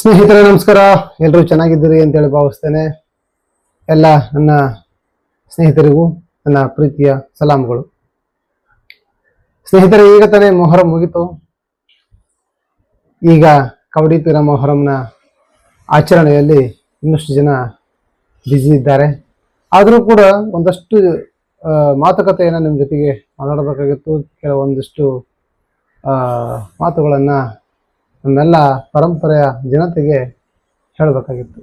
ಸ್ನೇಹಿತರೆ, ನಮಸ್ಕಾರ. ಎಲ್ಲರೂ ಚೆನ್ನಾಗಿದ್ದೀರಿ ಅಂತೇಳಿ ಭಾವಿಸ್ತೇನೆ. ಎಲ್ಲ ನನ್ನ ಸ್ನೇಹಿತರಿಗೂ ನನ್ನ ಪ್ರೀತಿಯ ಸಲಾಮ್ಗಳು ಸ್ನೇಹಿತರೆ, ಈಗ ತಾನೇ ಮೊಹರಂ ಮುಗಿತು. ಈಗ ಕಬಡ್ಡಿ ಪೀರ ಮೊಹರಂನ ಆಚರಣೆಯಲ್ಲಿ ಇನ್ನಷ್ಟು ಜನ ಬ್ಯುಸಿ ಇದ್ದಾರೆ. ಆದರೂ ಕೂಡ ಒಂದಷ್ಟು ಮಾತುಕತೆಯನ್ನು ನಿಮ್ಮ ಜೊತೆಗೆ ಮಾತಾಡಬೇಕಾಗಿತ್ತು. ಕೆಲವೊಂದಿಷ್ಟು ಮಾತುಗಳನ್ನ ನಮ್ಮೆಲ್ಲ ಪರಂಪರೆಯ ಜನತೆಗೆ ಹೇಳಬೇಕಾಗಿತ್ತು.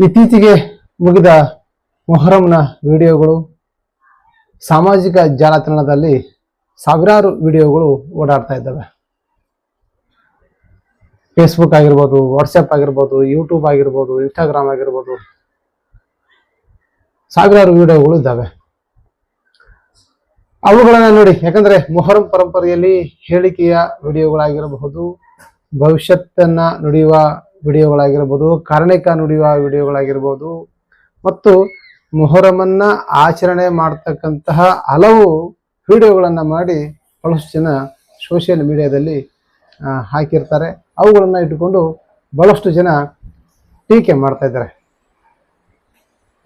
ಇತ್ತೀಚೆಗೆ ಮುಗಿದ ಮೊಹರಂನ ವಿಡಿಯೋಗಳು, ಸಾಮಾಜಿಕ ಜಾಲತಾಣದಲ್ಲಿ ಸಾವಿರಾರು ವಿಡಿಯೋಗಳು ಓಡಾಡ್ತಾ ಇದ್ದಾವೆ. ಫೇಸ್ಬುಕ್ ಆಗಿರ್ಬೋದು ವಾಟ್ಸಪ್ ಆಗಿರ್ಬೋದು ಯೂಟ್ಯೂಬ್ ಆಗಿರ್ಬೋದು ಇನ್ಸ್ಟಾಗ್ರಾಮ್ ಆಗಿರ್ಬೋದು, ಸಾವಿರಾರು ವಿಡಿಯೋಗಳು ಇದ್ದಾವೆ. ಅವುಗಳನ್ನ ನೋಡಿ, ಯಾಕಂದ್ರೆ ಮೊಹರಂ ಪರಂಪರೆಯಲ್ಲಿ ಹೇಳಿಕೆಯ ವಿಡಿಯೋಗಳಾಗಿರಬಹುದು, ಭವಿಷ್ಯತ್ತನ್ನ ನುಡಿಯುವ ವಿಡಿಯೋಗಳಾಗಿರಬಹುದು, ಕಾರಣಿಕ ನುಡಿಯುವ ವಿಡಿಯೋಗಳಾಗಿರ್ಬೋದು ಮತ್ತು ಮೊಹರಮನ್ನ ಆಚರಣೆ ಮಾಡ್ತಕ್ಕಂತಹ ಹಲವು ವಿಡಿಯೋಗಳನ್ನು ಮಾಡಿ ಬಹಳಷ್ಟು ಜನ ಸೋಷಿಯಲ್ ಮೀಡಿಯಾದಲ್ಲಿ ಹಾಕಿರ್ತಾರೆ. ಅವುಗಳನ್ನು ಇಟ್ಟುಕೊಂಡು ಬಹಳಷ್ಟು ಜನ ಟೀಕೆ ಮಾಡ್ತಾ ಇದ್ದಾರೆ.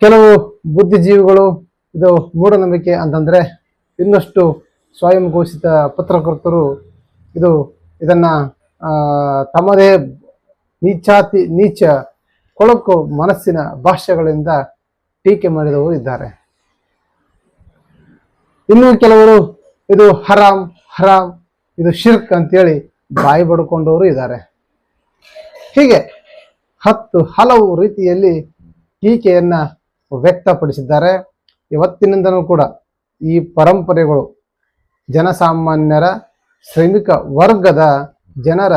ಕೆಲವು ಬುದ್ಧಿಜೀವಿಗಳು ಇದು ಮೂಢನಂಬಿಕೆ ಅಂತಂದ್ರೆ ಇನ್ನಷ್ಟು ಸ್ವಯಂ ಘೋಷಿತ ಪತ್ರಕರ್ತರು ಇದು ಇದನ್ನ ತಮ್ಮದೇ ನೀಚಾತಿ, ನೀಚ, ಕೊಳಕು ಮನಸ್ಸಿನ ಭಾಷ್ಯಗಳಿಂದ ಟೀಕೆ ಮಾಡಿದವರು ಇದ್ದಾರೆ. ಇನ್ನು ಕೆಲವರು ಇದು ಹರಾಮ್ ಹರಾಮ್ ಇದು ಶಿರ್ಕ್ ಅಂತೇಳಿ ಬಾಯಿ ಬಡ್ಕೊಂಡವರು ಇದ್ದಾರೆ. ಹೀಗೆ ಹತ್ತು ಹಲವು ರೀತಿಯಲ್ಲಿ ಟೀಕೆಯನ್ನು ವ್ಯಕ್ತಪಡಿಸಿದ್ದಾರೆ. ಇವತ್ತಿನಿಂದನೂ ಕೂಡ ಈ ಪರಂಪರೆಗಳು ಜನಸಾಮಾನ್ಯರ ಶ್ರಮಿಕ ವರ್ಗದ ಜನರ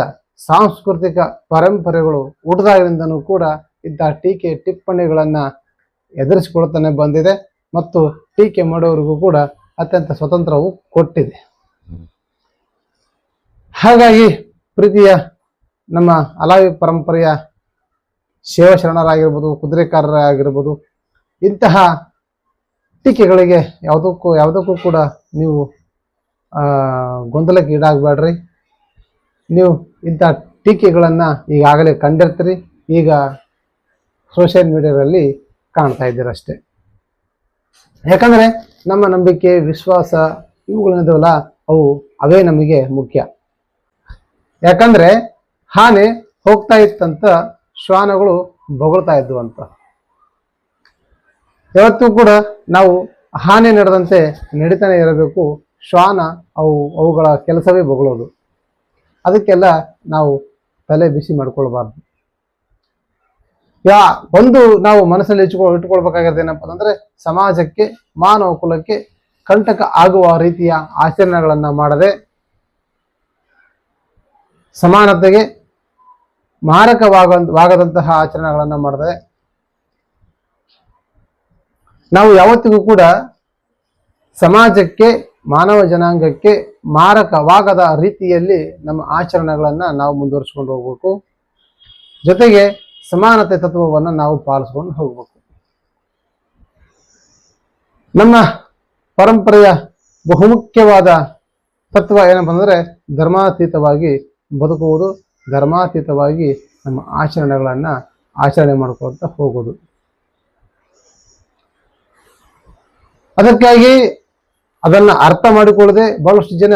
ಸಾಂಸ್ಕೃತಿಕ ಪರಂಪರೆಗಳು ಹುಟ್ಟದಾಗಿಂದನೂ ಕೂಡ ಇಂಥ ಟೀಕೆ ಟಿಪ್ಪಣಿಗಳನ್ನು ಎದುರಿಸಿಕೊಳ್ತಾನೆ ಬಂದಿದೆ ಮತ್ತು ಟೀಕೆ ಮಾಡೋರಿಗೂ ಕೂಡ ಅತ್ಯಂತ ಸ್ವತಂತ್ರವು ಕೊಟ್ಟಿದೆ. ಹಾಗಾಗಿ ಪ್ರೀತಿಯ ನಮ್ಮ ಅಲಾವಿ ಪರಂಪರೆಯ ಶಿವಶರಣರಾಗಿರ್ಬೋದು ಕುದುರೆಕಾರರಾಗಿರ್ಬೋದು, ಇಂತಹ ಟೀಕೆಗಳಿಗೆ ಯಾವುದಕ್ಕೂ ಯಾವುದಕ್ಕೂ ಕೂಡ ನೀವು ಗೊಂದಲಕ್ಕೆ ಈಡಾಗಬೇಡ್ರಿ. ನೀವು ಇಂಥ ಟೀಕೆಗಳನ್ನು ಈಗಾಗಲೇ ಕಂಡಿರ್ತೀರಿ. ಈಗ ಸೋಷಿಯಲ್ ಮೀಡಿಯಾದಲ್ಲಿ ಕಾಣ್ತಾ ಇದ್ದೀರಷ್ಟೇ. ಯಾಕಂದರೆ ನಮ್ಮ ನಂಬಿಕೆ, ವಿಶ್ವಾಸ ಇವುಗಳೇನಿದಾವಲ್ಲ, ಅವು ಅವೇ ನಮಗೆ ಮುಖ್ಯ. ಯಾಕಂದರೆ ಹಾನೆ ಹೋಗ್ತಾ ಇತ್ತಂತ ಶ್ವಾನಗಳು ಬೊಗಳ್ತಾ ಇದ್ವು ಅಂತ. ಯಾವತ್ತೂ ಕೂಡ ನಾವು ಹಾನಿ ನಡೆದಂತೆ ನಡೀತಾನೆ ಇರಬೇಕು. ಶ್ವಾನ, ಅವು, ಅವುಗಳ ಕೆಲಸವೇ ಬೊಗಳೋದು. ಅದಕ್ಕೆಲ್ಲ ನಾವು ತಲೆ ಬಿಸಿ ಮಾಡ್ಕೊಳ್ಬಾರ್ದು. ಯಾ, ಒಂದು ನಾವು ಮನಸ್ಸಲ್ಲಿ ಇಟ್ಕೊ, ಇಟ್ಕೊಳ್ಬೇಕಾಗಿರೋದು ಏನಪ್ಪ ಅಂತಂದ್ರೆ ಸಮಾಜಕ್ಕೆ, ಮಾನವ ಕುಲಕ್ಕೆ ಕಂಟಕ ಆಗುವ ರೀತಿಯ ಆಚರಣೆಗಳನ್ನು ಮಾಡದೆ ಸಮಾನತೆಗೆ ಮಾರಕವಾಗ ವಾಗದಂತಹ ಆಚರಣೆಗಳನ್ನ ಮಾಡದೆ ನಾವು ಯಾವತ್ತಿಗೂ ಕೂಡ ಸಮಾಜಕ್ಕೆ, ಮಾನವ ಜನಾಂಗಕ್ಕೆ ಮಾರಕವಾಗದ ರೀತಿಯಲ್ಲಿ ನಮ್ಮ ಆಚರಣೆಗಳನ್ನು ನಾವು ಮುಂದುವರಿಸ್ಕೊಂಡು ಹೋಗ್ಬೇಕು. ಜೊತೆಗೆ ಸಮಾನತೆ ತತ್ವವನ್ನು ನಾವು ಪಾಲಿಸ್ಕೊಂಡು ಹೋಗಬೇಕು. ನಮ್ಮ ಪರಂಪರೆಯ ಬಹುಮುಖ್ಯವಾದ ತತ್ವ ಏನಪ್ಪ ಅಂದರೆ ಧರ್ಮಾತೀತವಾಗಿ ಬದುಕುವುದು, ಧರ್ಮಾತೀತವಾಗಿ ನಮ್ಮ ಆಚರಣೆಗಳನ್ನು ಆಚರಣೆ ಮಾಡ್ಕೊಳ್ತಾ ಹೋಗೋದು. ಅದಕ್ಕಾಗಿ ಅದನ್ನ ಅರ್ಥ ಮಾಡಿಕೊಳ್ಳದೆ ಬಹಳಷ್ಟು ಜನ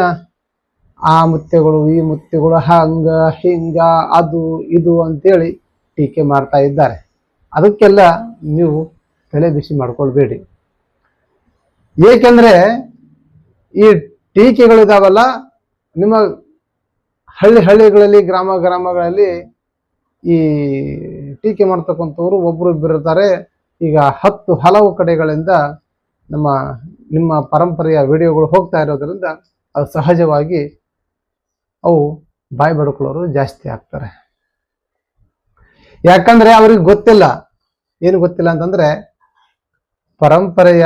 ಆ ಮುತ್ಯಗಳು ಈ ಮುತ್ಯಗಳು ಹಂಗ, ಹಿಂಗ, ಅದು, ಇದು ಅಂತೇಳಿ ಟೀಕೆ ಮಾಡ್ತಾ ಇದ್ದಾರೆ. ಅದಕ್ಕೆಲ್ಲ ನೀವು ತಲೆ ಬಿಸಿ ಮಾಡ್ಕೊಳ್ಬೇಡಿ. ಏಕೆಂದ್ರೆ ಈ ಟೀಕೆಗಳಿದಾವಲ್ಲ ನಿಮ್ಮ ಹಳ್ಳಿ ಹಳ್ಳಿಗಳಲ್ಲಿ, ಗ್ರಾಮ ಗ್ರಾಮಗಳಲ್ಲಿ ಈ ಟೀಕೆ ಮಾಡ್ತಕ್ಕಂಥವ್ರು ಒಬ್ರು ಇಬ್ಬರು ಇರ್ತಾರೆ. ಈಗ ಹತ್ತು ಹಲವು ಕಡೆಗಳಿಂದ ನಮ್ಮ, ನಿಮ್ಮ ಪರಂಪರೆಯ ವಿಡಿಯೋಗಳು ಹೋಗ್ತಾ ಇರೋದ್ರಿಂದ ಅದು ಸಹಜವಾಗಿ ಅವು ಬಾಯಿ ಬಡ್ಕೊಳ್ಳೋರು ಜಾಸ್ತಿ ಆಗ್ತಾರೆ. ಯಾಕಂದ್ರೆ ಅವ್ರಿಗೆ ಗೊತ್ತಿಲ್ಲ. ಏನು ಗೊತ್ತಿಲ್ಲ ಅಂತಂದ್ರೆ ಪರಂಪರೆಯ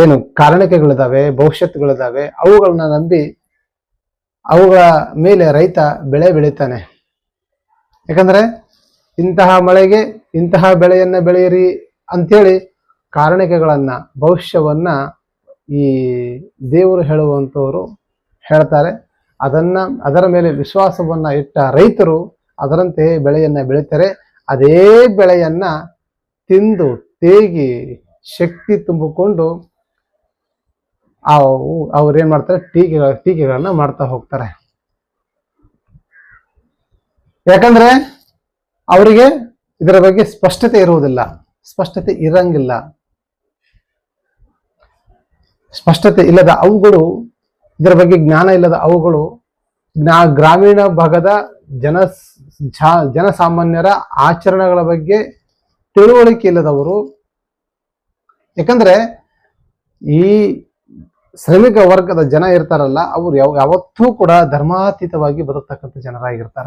ಏನು ಕಾರಣಿಕೆಗಳಿದಾವೆ, ಭವಿಷ್ಯತ್ಗಳಿದಾವೆ, ಅವುಗಳನ್ನ ನಂಬಿ ಅವುಗಳ ಮೇಲೆ ರೈತ ಬೆಳೆ ಬೆಳಿತಾನೆ. ಯಾಕಂದ್ರೆ ಇಂತಹ ಮಳೆಗೆ ಇಂತಹ ಬೆಳೆಯನ್ನ ಬೆಳೆಯಿರಿ ಅಂತೇಳಿ ಕಾರಣಿಕೆಗಳನ್ನು, ಭವಿಷ್ಯವನ್ನು ಈ ದೇವರು ಹೇಳುವಂಥವರು ಹೇಳ್ತಾರೆ. ಅದನ್ನ, ಅದರ ಮೇಲೆ ವಿಶ್ವಾಸವನ್ನ ಇಟ್ಟ ರೈತರು ಅದರಂತೆ ಬೆಳೆಯನ್ನು ಬೆಳೀತಾರೆ. ಅದೇ ಬೆಳೆಯನ್ನು ತಿಂದು ತೇಗಿ ಶಕ್ತಿ ತುಂಬಿಕೊಂಡು ಅವು- ಅವ್ರು ಏನ್ ಮಾಡ್ತಾರೆ? ಟೀಕೆ, ಟೀಕೆಗಳನ್ನು ಮಾಡ್ತಾ ಹೋಗ್ತಾರೆ. ಯಾಕಂದ್ರೆ ಅವರಿಗೆ ಇದರ ಬಗ್ಗೆ ಸ್ಪಷ್ಟತೆ ಇರುವುದಿಲ್ಲ. ಸ್ಪಷ್ಟತೆ ಇರಂಗಿಲ್ಲ. ಸ್ಪಷ್ಟತೆ ಇಲ್ಲದ ಅವುಗಳು, ಇದರ ಬಗ್ಗೆ ಜ್ಞಾನ ಇಲ್ಲದ ಅವುಗಳು ಜ್ಞಾ ಗ್ರಾಮೀಣ ಭಾಗದ ಜನ ಜನಸಾಮಾನ್ಯರ ಆಚರಣೆಗಳ ಬಗ್ಗೆ ತಿಳುವಳಿಕೆ ಇಲ್ಲದವರು, ಯಾಕಂದ್ರೆ ಈ ಶ್ರಮಿಕ ವರ್ಗದ ಜನ ಇರ್ತಾರಲ್ಲ, ಅವ್ರು ಯಾವ, ಯಾವತ್ತೂ ಕೂಡ ಧರ್ಮಾತೀತವಾಗಿ ಬದುಕ್ತಕ್ಕಂಥ ಜನರಾಗಿರ್ತಾರ.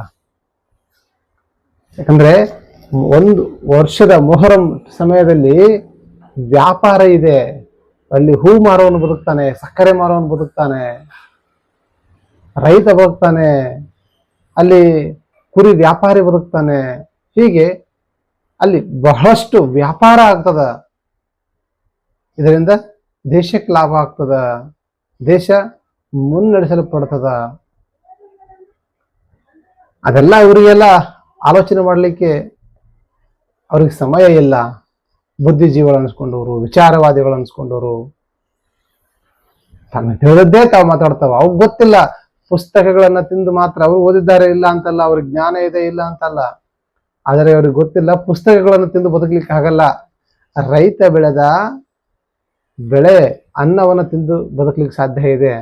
ಯಾಕಂದ್ರೆ ಒಂದು ವರ್ಷದ ಮೊಹರಂ ಸಮಯದಲ್ಲಿ ವ್ಯಾಪಾರ ಇದೆ. ಅಲ್ಲಿ ಹೂ ಮಾರೋನು ಬದುಕ್ತಾನೆ, ಸಕ್ಕರೆ ಮಾರೋನು ಬದುಕ್ತಾನೆ, ರೈತ ಬದುಕ್ತಾನೆ, ಅಲ್ಲಿ ಕುರಿ ವ್ಯಾಪಾರಿ ಬದುಕ್ತಾನೆ. ಹೀಗೆ ಅಲ್ಲಿ ಬಹಳಷ್ಟು ವ್ಯಾಪಾರ ಆಗ್ತದ. ಇದರಿಂದ ದೇಶಕ್ಕೆ ಲಾಭ ಆಗ್ತದ. ದೇಶ ಮುನ್ನಡೆಸಲ್ಪಡ್ತದ. ಅದೆಲ್ಲ ಇವರಿಗೆಲ್ಲ ಆಲೋಚನೆ ಮಾಡಲಿಕ್ಕೆ ಅವ್ರಿಗೆ ಸಮಯ ಇಲ್ಲ, ಬುದ್ಧಿಜೀವಿಗಳು ಅನ್ಸ್ಕೊಂಡವರು, ವಿಚಾರವಾದಿಗಳು ಅನ್ಸ್ಕೊಂಡವರು. ತಮ್ಮ ತಿಳಿದದ್ದೇ ತಾವು ಮಾತಾಡ್ತಾವ. ಅವ್ರಿಗೆ ಗೊತ್ತಿಲ್ಲ, ಪುಸ್ತಕಗಳನ್ನ ತಿಂದು ಮಾತ್ರ ಅವ್ರು ಓದಿದ್ದಾರೆ ಇಲ್ಲ ಅಂತಲ್ಲ, ಅವ್ರಿಗೆ ಜ್ಞಾನ ಇದೆ ಇಲ್ಲ ಅಂತಲ್ಲ. ಆದರೆ ಅವ್ರಿಗೆ ಗೊತ್ತಿಲ್ಲ, ಪುಸ್ತಕಗಳನ್ನು ತಿಂದು ಬದುಕಲಿಕ್ಕೆ ಆಗಲ್ಲ. ರೈತ ಬೆಳೆದ ಬೆಳೆ ಅನ್ನವನ್ನು ತಿಂದು ಬದುಕಲಿಕ್ಕೆ ಸಾಧ್ಯ ಇದೆ.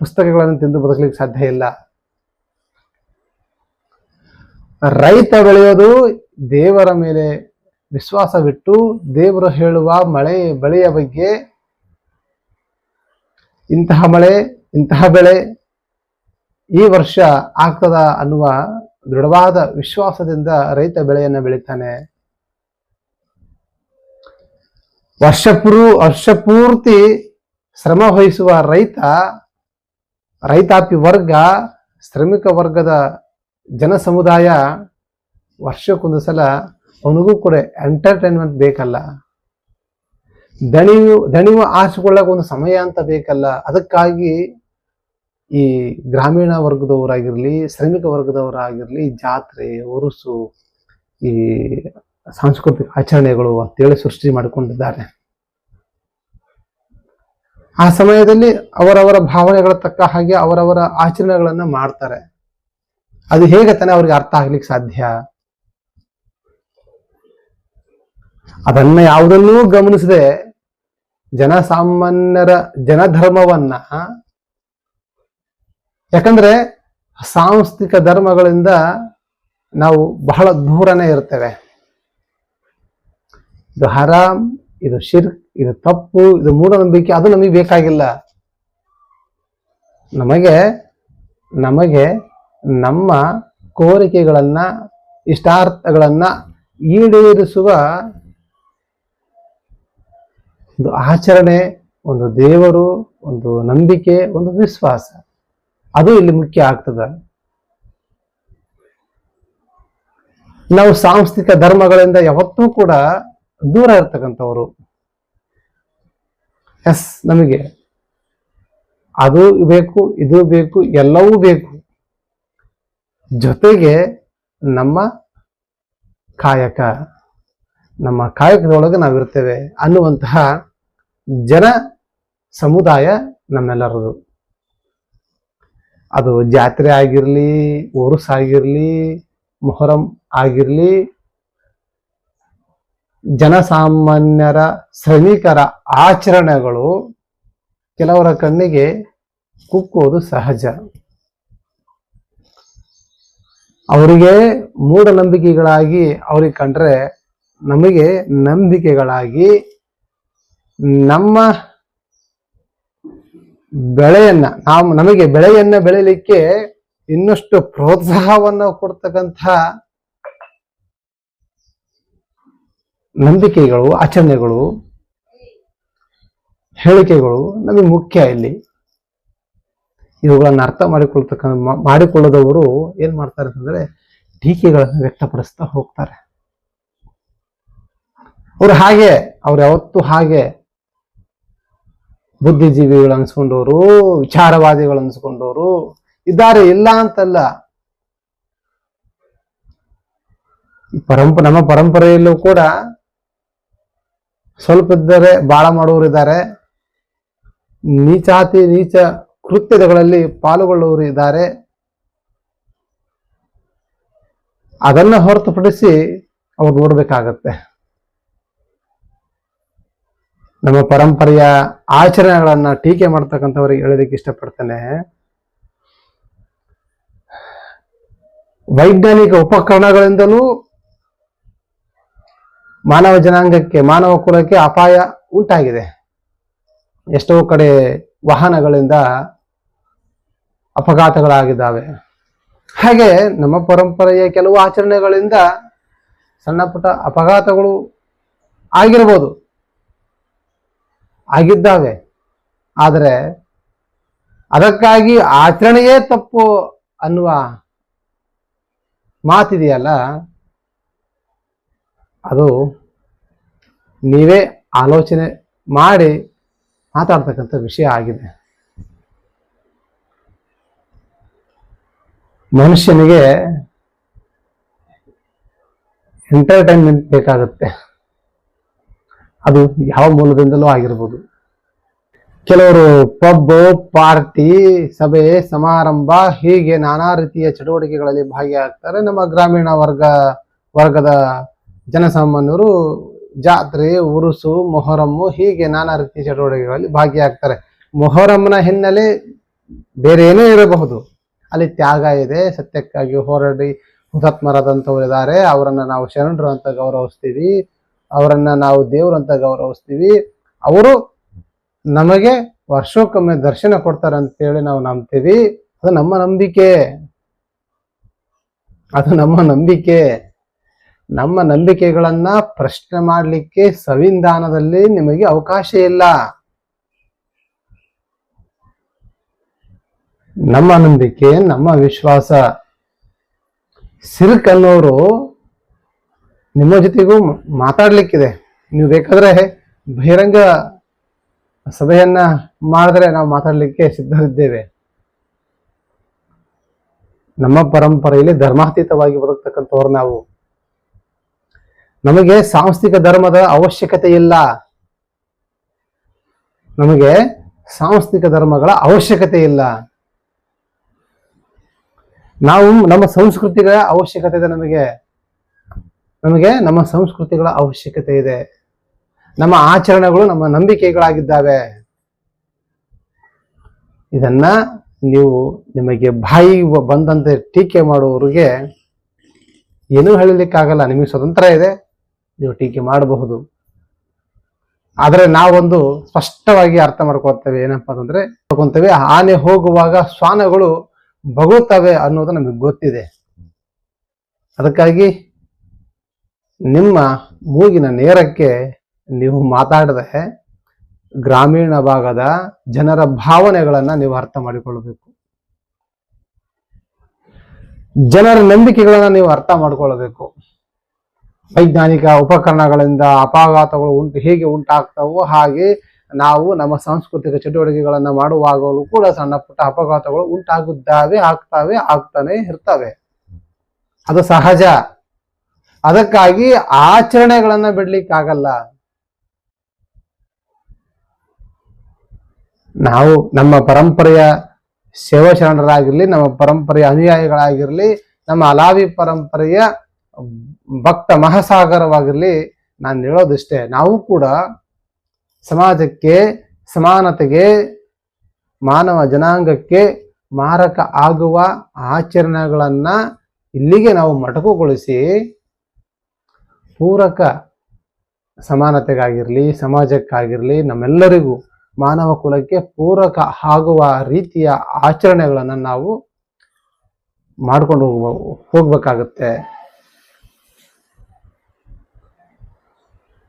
ಪುಸ್ತಕಗಳನ್ನು ತಿಂದು ಬದುಕಲಿಕ್ಕೆ ಸಾಧ್ಯ ಇಲ್ಲ. ರೈತ ಬೆಳೆಯೋದು ದೇವರ ಮೇಲೆ ವಿಶ್ವಾಸವಿಟ್ಟು ದೇವರು ಹೇಳುವ ಮಳೆ ಬೆಳೆಯ ಬಗ್ಗೆ ಇಂತಹ ಮಳೆ, ಇಂತಹ ಬೆಳೆ ಈ ವರ್ಷ ಆಗ್ತದ ಅನ್ನುವ ದೃಢವಾದ ವಿಶ್ವಾಸದಿಂದ ರೈತ ಬೆಳೆಯನ್ನು ಬೆಳಿತಾನೆ. ವರ್ಷಪೂರು ವರ್ಷಪೂರ್ತಿ ವರ್ಷ ಪೂರ್ತಿ ಶ್ರಮ ವಹಿಸುವ ರೈತ, ರೈತಾಪಿ ವರ್ಗ, ಶ್ರಮಿಕ ವರ್ಗದ ಜನ ಸಮುದಾಯ ವರ್ಷಕ್ಕೊಂದು ಸಲ ಅವನಿಗೂ ಕೂಡ ಎಂಟರ್ಟೈನ್ಮೆಂಟ್ ಬೇಕಲ್ಲ. ದಣಿವು ದಣಿವು ಆರಿಸಿಕೊಳ್ಳಕ್ ಒಂದು ಸಮಯ ಅಂತ ಬೇಕಲ್ಲ. ಅದಕ್ಕಾಗಿ ಈ ಗ್ರಾಮೀಣ ವರ್ಗದವರಾಗಿರಲಿ, ಶ್ರಮಿಕ ವರ್ಗದವರಾಗಿರಲಿ, ಜಾತ್ರೆ ಉರುಸು ಈ ಸಾಂಸ್ಕೃತಿಕ ಆಚರಣೆಗಳು ಅಂತೇಳಿ ಸೃಷ್ಟಿ ಮಾಡಿಕೊಂಡಿದ್ದಾರೆ. ಆ ಸಮಯದಲ್ಲಿ ಅವರವರ ಭಾವನೆಗಳ ತಕ್ಕ ಹಾಗೆ ಅವರವರ ಆಚರಣೆಗಳನ್ನ ಮಾಡ್ತಾರೆ. ಅದು ಹೇಗೆ ತಾನೇ ಅವ್ರಿಗೆ ಅರ್ಥ ಆಗ್ಲಿಕ್ಕೆ ಸಾಧ್ಯ? ಅದನ್ನ ಯಾವುದನ್ನೂ ಗಮನಿಸದೆ ಜನಸಾಮಾನ್ಯರ ಜನಧರ್ಮವನ್ನ ಯಾಕಂದ್ರೆ ಸಾಂಸ್ಥಿಕ ಧರ್ಮಗಳಿಂದ ನಾವು ಬಹಳ ದೂರನೇ ಇರ್ತೇವೆ. ಇದು ಹರಾಮ್, ಇದು ಶಿರ್ಕ್, ಇದು ತಪ್ಪು, ಇದು ಮೂಢನಂಬಿಕೆ, ಅದು ನಮಗೆ ಬೇಕಾಗಿಲ್ಲ. ನಮಗೆ ನಮಗೆ ನಮ್ಮ ಕೋರಿಕೆಗಳನ್ನ, ಇಷ್ಟಾರ್ಥಗಳನ್ನ ಈಡೇರಿಸುವ ಒಂದು ಆಚರಣೆ, ಒಂದು ದೇವರು, ಒಂದು ನಂಬಿಕೆ, ಒಂದು ವಿಶ್ವಾಸ. ಅದು ಇಲ್ಲಿ ಮುಖ್ಯ ಆಗ್ತದ. ನಾವು ಸಾಂಸ್ಥಿಕ ಧರ್ಮಗಳಿಂದ ಯಾವತ್ತೂ ಕೂಡ ದೂರ ಇರ್ತಕ್ಕಂಥವ್ರು. ಎಸ್, ನಮಗೆ. ಅದು ಬೇಕು, ಇದು ಬೇಕು, ಎಲ್ಲವೂ ಬೇಕು. ಜೊತೆಗೆ ನಮ್ಮ ಕಾಯಕ. ನಮ್ಮ ಕಾಯಕದೊಳಗೆ ನಾವಿರ್ತೇವೆ ಅನ್ನುವಂತಹ ಜನ ಸಮುದಾಯ ನಮ್ಮೆಲ್ಲರದು. ಅದು ಜಾತ್ರೆ ಆಗಿರಲಿ ಉರುಸ್ ಆಗಿರಲಿ, ಮೊಹರಂ ಆಗಿರಲಿ, ಜನಸಾಮಾನ್ಯರ ಶ್ರಮಿಕರ ಆಚರಣೆಗಳು ಕೆಲವರ ಕಣ್ಣಿಗೆ ಕುಕ್ಕುವುದು ಸಹಜ. ಅವರಿಗೆ ಮೂಢನಂಬಿಕೆಗಳಾಗಿ ಅವ್ರಿಗೆ ಕಂಡ್ರೆ ನಮಗೆ ನಂಬಿಕೆಗಳಾಗಿ ನಮ್ಮ ಬೆಳೆಯನ್ನ ನಾವು ನಮಗೆ ಬೆಳೆಯನ್ನ ಬೆಳೆಯಲಿಕ್ಕೆ ಇನ್ನಷ್ಟು ಪ್ರೋತ್ಸಾಹವನ್ನು ಕೊಡ್ತಕ್ಕಂಥ ನಂಬಿಕೆಗಳು, ಆಚರಣೆಗಳು, ಹೇಳಿಕೆಗಳು ನಮಗೆ ಮುಖ್ಯ ಇಲ್ಲಿ. ಇವುಗಳನ್ನು ಅರ್ಥ ಮಾಡಿಕೊಳ್ತಕ್ಕ, ಮಾಡಿಕೊಳ್ಳದವರು ಏನ್ ಮಾಡ್ತಾರೆ ಅಂತಂದ್ರೆ ಟೀಕೆಗಳನ್ನು ವ್ಯಕ್ತಪಡಿಸ್ತಾ ಹೋಗ್ತಾರೆ. ಅವ್ರು ಹಾಗೆ, ಅವ್ರು ಯಾವತ್ತು ಹಾಗೆ ಬುದ್ಧಿಜೀವಿಗಳು ಅನ್ಸ್ಕೊಂಡವರು, ವಿಚಾರವಾದಿಗಳು ಅನ್ಸ್ಕೊಂಡವರು, ಇದ್ದಾರೆ ಇಲ್ಲ ಅಂತಲ್ಲ. ಪರಂಪ, ನಮ್ಮ ಪರಂಪರೆಯಲ್ಲೂ ಕೂಡ ಸ್ವಲ್ಪ ಇದ್ದರೆ ಬಾಳ ಮಾಡುವವರು ಇದ್ದಾರೆ. ನೀಚಾತಿ ನೀಚ ಕೃತ್ಯಗಳಲ್ಲಿ ಪಾಲ್ಗೊಳ್ಳುವವರು ಇದ್ದಾರೆ. ಅದನ್ನು ಹೊರತುಪಡಿಸಿ ಅವ್ರು ನೋಡ್ಬೇಕಾಗತ್ತೆ. ನಮ್ಮ ಪರಂಪರೆಯ ಆಚರಣೆಗಳನ್ನ ಟೀಕೆ ಮಾಡ್ತಕ್ಕಂಥವ್ರಿಗೆ ಹೇಳೋದಕ್ಕೆ ಇಷ್ಟಪಡ್ತೇನೆ. ವೈಜ್ಞಾನಿಕ ಉಪಕರಣಗಳಿಂದಲೂ ಮಾನವ ಜನಾಂಗಕ್ಕೆ, ಮಾನವ ಕುಲಕ್ಕೆ ಅಪಾಯ ಉಂಟಾಗಿದೆ. ಎಷ್ಟೋ ಕಡೆ ವಾಹನಗಳಿಂದ ಅಪಘಾತಗಳಾಗಿದ್ದಾವೆ. ಹಾಗೆ ನಮ್ಮ ಪರಂಪರೆಯ ಕೆಲವು ಆಚರಣೆಗಳಿಂದ ಸಣ್ಣ ಪುಟ್ಟ ಅಪಘಾತಗಳು ಆಗಿರ್ಬೋದು. ಆಗಿದ್ದಾವೆ. ಆದರೆ ಅದಕ್ಕಾಗಿ ಆಚರಣೆಯೇ ತಪ್ಪು ಅನ್ನುವ ಮಾತಿದೆಯಲ್ಲ, ಅದು ನೀವೇ ಆಲೋಚನೆ ಮಾಡಿ ಮಾತಾಡ್ತಕ್ಕಂಥ ವಿಷಯ ಆಗಿದೆ. ಮನುಷ್ಯನಿಗೆ ಎಂಟರ್ಟೈನ್ಮೆಂಟ್ ಬೇಕಾಗುತ್ತೆ. ಅದು ಯಾವ ಮೂಲದಿಂದಲೂ ಆಗಿರ್ಬೋದು. ಕೆಲವರು ಪಬ್, ಪಾರ್ಟಿ, ಸಭೆ, ಸಮಾರಂಭ ಹೀಗೆ ನಾನಾ ರೀತಿಯ ಚಟುವಟಿಕೆಗಳಲ್ಲಿ ಭಾಗಿಯಾಗ್ತಾರೆ. ನಮ್ಮ ಗ್ರಾಮೀಣ ವರ್ಗ, ವರ್ಗದ ಜನಸಾಮಾನ್ಯರು ಜಾತ್ರೆ, ಉರುಸು, ಮೊಹರಮ್ಮು ಹೀಗೆ ನಾನಾ ರೀತಿಯ ಚಟುವಟಿಕೆಗಳಲ್ಲಿ ಭಾಗಿಯಾಗ್ತಾರೆ. ಮೊಹರಮ್ನ ಹಿನ್ನೆಲೆ ಬೇರೆ ಏನೂ ಇರಬಹುದು. ಅಲ್ಲಿ ತ್ಯಾಗ ಇದೆ, ಸತ್ಯಕ್ಕಾಗಿ ಹೋರಾಡಿ ಹುತಾತ್ಮರಾದಂಥವ್ರು ಇದ್ದಾರೆ ಅವರನ್ನು ನಾವು ಶರಣರು ಅಂತ ಗೌರವಿಸ್ತೀವಿ. ಅವರನ್ನ ನಾವು ದೇವರು ಅಂತ ಗೌರವಿಸ್ತೀವಿ. ಅವರು ನಮಗೆ ವರ್ಷಕ್ಕೊಮ್ಮೆ ದರ್ಶನ ಕೊಡ್ತಾರೆ ಅಂತೇಳಿ ನಾವು ನಂಬ್ತೀವಿ. ಅದು ನಮ್ಮ ನಂಬಿಕೆ. ಅದು ನಮ್ಮ ನಂಬಿಕೆ. ನಮ್ಮ ನಂಬಿಕೆಗಳನ್ನ ಪ್ರಶ್ನೆ ಮಾಡಲಿಕ್ಕೆ ಸಂವಿಧಾನದಲ್ಲಿ ನಿಮಗೆ ಅವಕಾಶ ಇಲ್ಲ. ನಮ್ಮ ನಂಬಿಕೆ, ನಮ್ಮ ವಿಶ್ವಾಸ. ಸಿಲ್ಕ್ ಅನ್ನೋರು ನಿಮ್ಮ ಜೊತೆಗೂ ಮಾತಾಡ್ಲಿಕ್ಕಿದೆ. ನೀವು ಬೇಕಾದ್ರೆ ಬಹಿರಂಗ ಸಭೆಯನ್ನ ಮಾಡಿದ್ರೆ ನಾವು ಮಾತಾಡ್ಲಿಕ್ಕೆ ಸಿದ್ಧರಿದ್ದೇವೆ. ನಮ್ಮ ಪರಂಪರೆಯಲ್ಲಿ ಧರ್ಮಾತೀತವಾಗಿ ಬದುಕ್ತಕ್ಕಂಥವ್ರು ನಾವು. ನಮಗೆ ಸಾಂಸ್ಥಿಕ ಧರ್ಮದ ಅವಶ್ಯಕತೆ ಇಲ್ಲ. ನಮಗೆ ಸಾಂಸ್ಥಿಕ ಧರ್ಮಗಳ ಅವಶ್ಯಕತೆ ಇಲ್ಲ. ನಾವು ನಮ್ಮ ಸಂಸ್ಕೃತಿಗಳ ಅವಶ್ಯಕತೆ ಇದೆ ನಮಗೆ. ನಮಗೆ ನಮ್ಮ ಸಂಸ್ಕೃತಿಗಳ ಅವಶ್ಯಕತೆ ಇದೆ. ನಮ್ಮ ಆಚರಣೆಗಳು ನಮ್ಮ ನಂಬಿಕೆಗಳಾಗಿದ್ದಾವೆ. ಇದನ್ನ ನೀವು ನಿಮಗೆ ಬಾಯಿ ಬಂದಂತೆ ಟೀಕೆ ಮಾಡುವವರಿಗೆ ಏನೂ ಹೇಳಲಿಕ್ಕಾಗಲ್ಲ. ನಿಮಗೆ ಸ್ವತಂತ್ರ ಇದೆ. ನೀವು ಟೀಕೆ ಮಾಡಬಹುದು. ಆದರೆ ನಾವೊಂದು ಸ್ಪಷ್ಟವಾಗಿ ಅರ್ಥ ಮಾಡ್ಕೊಳ್ತೇವೆ. ಏನಪ್ಪ ಅಂತಂದ್ರೆ ಮಾಡ್ಕೊಂತೇವೆ ಆನೆ ಹೋಗುವಾಗ ಶ್ವಾನಗಳು ಬಗುತ್ತವೆ ಅನ್ನೋದು ನಮಗೆ ಗೊತ್ತಿದೆ. ಅದಕ್ಕಾಗಿ ನಿಮ್ಮ ಮೂಗಿನ ನೇರಕ್ಕೆ ನೀವು ಮಾತಾಡದೆ ಗ್ರಾಮೀಣ ಭಾಗದ ಜನರ ಭಾವನೆಗಳನ್ನು ನೀವು ಅರ್ಥ ಮಾಡಿಕೊಳ್ಳಬೇಕು ಜನರ ನಂಬಿಕೆಗಳನ್ನ ನೀವು ಅರ್ಥ ಮಾಡಿಕೊಳ್ಳಬೇಕು ವೈಜ್ಞಾನಿಕ ಉಪಕರಣಗಳಿಂದ ಅಪಘಾತಗಳು ಉಂಟು, ಹೇಗೆ ಉಂಟಾಗ್ತವೋ ಹಾಗೆ ನಾವು ನಮ್ಮ ಸಾಂಸ್ಕೃತಿಕ ಚಟುವಟಿಕೆಗಳನ್ನು ಮಾಡುವಾಗಲೂ ಕೂಡ ಸಣ್ಣ ಪುಟ್ಟ ಅಪಘಾತಗಳು ಉಂಟಾಗುತ್ತವೆ, ಆಗ್ತಾವೆ, ಆಗ್ತಾನೆ ಇರ್ತವೆ. ಅದು ಸಹಜ. ಅದಕ್ಕಾಗಿ ಆಚರಣೆಗಳನ್ನ ಬಿಡ್ಲಿಕ್ಕಾಗಲ್ಲ. ನಾವು ನಮ್ಮ ಪರಂಪರೆಯ ಶಿವಶರಣರಾಗಿರ್ಲಿ ನಮ್ಮ ಪರಂಪರೆಯ ಅನುಯಾಯಿಗಳಾಗಿರ್ಲಿ, ನಮ್ಮ ಅಲಾವಿ ಪರಂಪರೆಯ ಭಕ್ತ ಮಹಾಸಾಗರವಾಗಿರ್ಲಿ, ನಾನು ಹೇಳೋದಿಷ್ಟೇ, ನಾವು ಕೂಡ ಸಮಾಜಕ್ಕೆ, ಸಮಾನತೆಗೆ, ಮಾನವ ಜನಾಂಗಕ್ಕೆ ಮಾರಕ ಆಗುವ ಆಚರಣೆಗಳನ್ನ ಇಲ್ಲಿಗೆ ನಾವು ಮೊಟಕುಗೊಳಿಸಿ ಪೂರಕ ಸಮಾನತೆಗಾಗಿರಲಿ, ಸಮಾಜಕ್ಕಾಗಿರಲಿ, ನಮ್ಮೆಲ್ಲರಿಗೂ ಮಾನವ ಕುಲಕ್ಕೆ ಪೂರಕ ಆಗುವ ರೀತಿಯ ಆಚರಣೆಗಳನ್ನು ನಾವು ಮಾಡ್ಕೊಂಡು ಹೋಗ ಹೋಗ್ಬೇಕಾಗತ್ತೆ.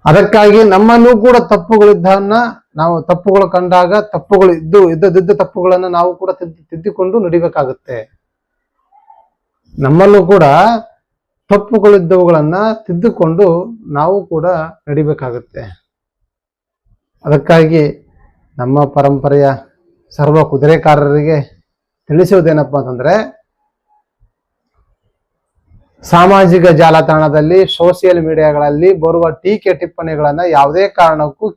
ಅದಕ್ಕಾಗಿ ನಮ್ಮಲ್ಲೂ ಕೂಡ ತಪ್ಪುಗಳಿದ್ದನ್ನ ನಾವು ತಪ್ಪುಗಳು ಕಂಡಾಗ ತಪ್ಪುಗಳು ಇದ್ದು ಇದ್ದದಿದ್ದ ತಪ್ಪುಗಳನ್ನು ನಾವು ಕೂಡ ತಿದ್ದಿ, ತಿದ್ದಿಕೊಂಡು ನಡಿಬೇಕಾಗುತ್ತೆ. ನಮ್ಮಲ್ಲೂ ಕೂಡ ತಪ್ಪುಗಳಿದ್ದವುಗಳನ್ನ ತಿದ್ದುಕೊಂಡು ನಾವು ಕೂಡ ನಡಿಬೇಕಾಗುತ್ತೆ. ಅದಕ್ಕಾಗಿ ನಮ್ಮ ಪರಂಪರೆಯ ಸರ್ವ ಕುದುರೆಕಾರರಿಗೆ ತಿಳಿಸುವುದೇನಪ್ಪ ಅಂತಂದ್ರೆ, ಸಾಮಾಜಿಕ ಜಾಲತಾಣದಲ್ಲಿ ಸೋಷಿಯಲ್ ಮೀಡಿಯಾಗಳಲ್ಲಿ ಬರುವ ಟೀಕೆ ಟಿಪ್ಪಣಿಗಳನ್ನು ಯಾವುದೇ ಕಾರಣಕ್ಕೂ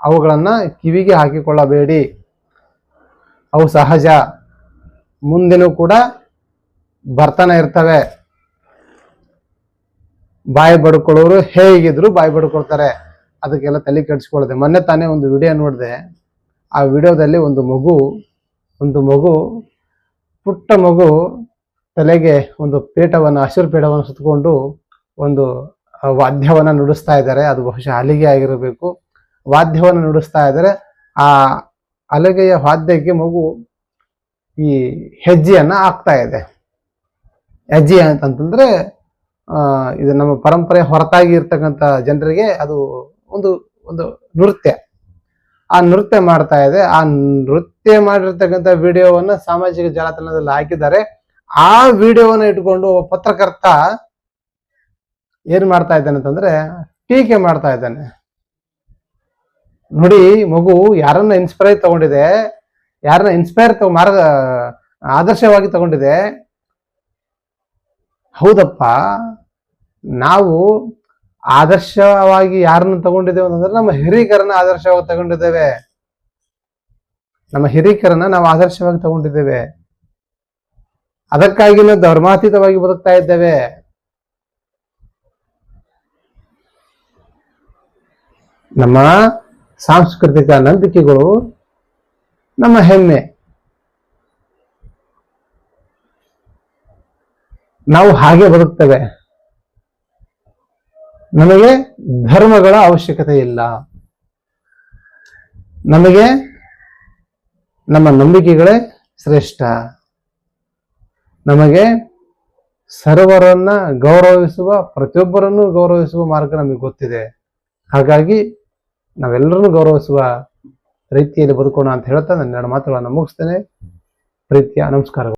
ಅವುಗಳನ್ನು ಕಿವಿಗೆ ಹಾಕಿಕೊಳ್ಳಬೇಡಿ. ಅವು ಸಹಜ. ಮುಂದಿನೂ ಕೂಡ ಬರ್ತಾನೆ ಇರ್ತವೆ. ಬಾಯಿ ಬಡ್ಕೊಳ್ಳೋರು ಹೇಗಿದ್ರು ಬಾಯಿ ಬಡ್ಕೊಳ್ತಾರೆ. ಅದಕ್ಕೆಲ್ಲ ತಲೆ ಕೆಡಿಸ್ಕೊಳ್ಳದೆ. ಮೊನ್ನೆ ತಾನೇ ಒಂದು ವಿಡಿಯೋ ನೋಡಿದೆ. ಆ ವಿಡಿಯೋದಲ್ಲಿ ಒಂದು ಮಗು ಒಂದು ಮಗು, ಪುಟ್ಟ ಮಗು ತಲೆಗೆ ಒಂದು ಪೇಟವನ್ನು ಹಸಿರು ಪೇಟವನ್ನು ಸುತ್ತಕೊಂಡು ಒಂದು ವಾದ್ಯವನ್ನು ನುಡಿಸ್ತಾ ಇದ್ದಾರೆ. ಅದು ಬಹುಶಃ ಹಲಿಗೆ ಆಗಿರಬೇಕು. ವಾದ್ಯವನ್ನು ನುಡಿಸ್ತಾ ಇದ್ದಾರೆ. ಆ ಅಲಗೆಯ ವಾದ್ಯಕ್ಕೆ ಮಗು ಈ ಹೆಜ್ಜೆಯನ್ನು ಹಾಕ್ತಾ ಇದೆ. ಹೆಜ್ಜೆ ಅಂತಂತಂದ್ರೆ ಇದು ನಮ್ಮ ಪರಂಪರೆ ಹೊರತಾಗಿ ಇರ್ತಕ್ಕಂಥ ಜನರಿಗೆ ಅದು ಒಂದು ಒಂದು ನೃತ್ಯ. ಆ ನೃತ್ಯ ಮಾಡ್ತಾ ಇದೆ. ಆ ನೃತ್ಯ ಮಾಡಿರ್ತಕ್ಕಂಥ ವಿಡಿಯೋವನ್ನ ಸಾಮಾಜಿಕ ಜಾಲತಾಣದಲ್ಲಿ ಹಾಕಿದ್ದಾರೆ. ಆ ವಿಡಿಯೋವನ್ನ ಇಟ್ಕೊಂಡು ಒಬ್ಬ ಪತ್ರಕರ್ತ ಏನ್ ಮಾಡ್ತಾ ಇದ್ದಾನೆ ಅಂತಂದ್ರೆ ಟೀಕೆ ಮಾಡ್ತಾ ಇದ್ದಾನೆ. ನೋಡಿ, ಮಗು ಯಾರನ್ನ ಇನ್ಸ್ಪೈರ್ ತಗೊಂಡಿದೆ, ಯಾರನ್ನ ಇನ್ಸ್ಪೈರ್ ಮಾರ್ಗ, ಆದರ್ಶವಾಗಿ ತಗೊಂಡಿದೆ ಹೌದಪ್ಪ. ನಾವು ಆದರ್ಶವಾಗಿ ಯಾರನ್ನ ತಗೊಂಡಿದ್ದೇವೆ ಅಂತಂದ್ರೆ ನಮ್ಮ ಹಿರಿಕರನ್ನ ಆದರ್ಶವಾಗಿ ತಗೊಂಡಿದ್ದೇವೆ. ನಮ್ಮ ಹಿರಿಕರನ್ನ ನಾವು ಆದರ್ಶವಾಗಿ ತಗೊಂಡಿದ್ದೇವೆ. ಅದಕ್ಕಾಗಿ ನಾವು ಧರ್ಮಾತೀತವಾಗಿ ಬದುಕ್ತಾ ಇದ್ದೇವೆ. ನಮ್ಮ ಸಾಂಸ್ಕೃತಿಕ ನಂಬಿಕೆಗಳು ನಮ್ಮ ಹೆಮ್ಮೆ. ನಾವು ಹಾಗೆ ಬದುಕ್ತೇವೆ. ನಮಗೆ ಧರ್ಮಗಳ ಅವಶ್ಯಕತೆ ಇಲ್ಲ. ನಮಗೆ ನಮ್ಮ ನಂಬಿಕೆಗಳೇ ಶ್ರೇಷ್ಠ. ನಮಗೆ ಸರ್ವರನ್ನ ಗೌರವಿಸುವ, ಪ್ರತಿಯೊಬ್ಬರನ್ನು ಗೌರವಿಸುವ ಮಾರ್ಗ ನಮಗೆ ಗೊತ್ತಿದೆ. ಹಾಗಾಗಿ ನಾವೆಲ್ಲರನ್ನು ಗೌರವಿಸುವ ರೀತಿಯಲ್ಲಿ ಬದುಕೋಣ ಅಂತ ಹೇಳ್ತಾ ನನ್ನ ಎರಡು ಮಾತುಗಳನ್ನು ಮುಗಿಸ್ತೇನೆ. ಪ್ರೀತಿಯ ನಮಸ್ಕಾರಗಳು.